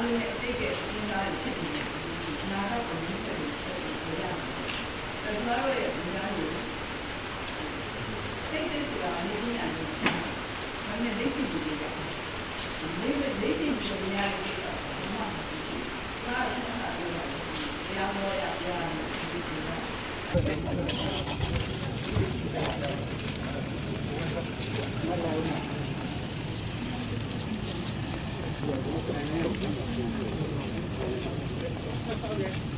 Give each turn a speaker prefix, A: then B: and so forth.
A: င်းလဲ
B: အတိတ်ရဲ့စဉ်းစားရ
A: ဖြစ်ပြီးအနာဂတ်
B: ကိုမြင်တဲ့ဖြစ်ပြီးရပါတယ်။ဒါကြောင့်လည်းအများကြီးစိတ်တွေဆိုတာအနည်းငယ်အနည်းငယ်ဘာနဲ့လက်ရှိကြည့်ရအောင်။လက်လက်လက်ရှိကြည့်ရအောင်။ဘာသာဘာသာပြောရအောင်။တရားဟောရပြောရအောင်။ဒီလိုပါ
A: Thank you.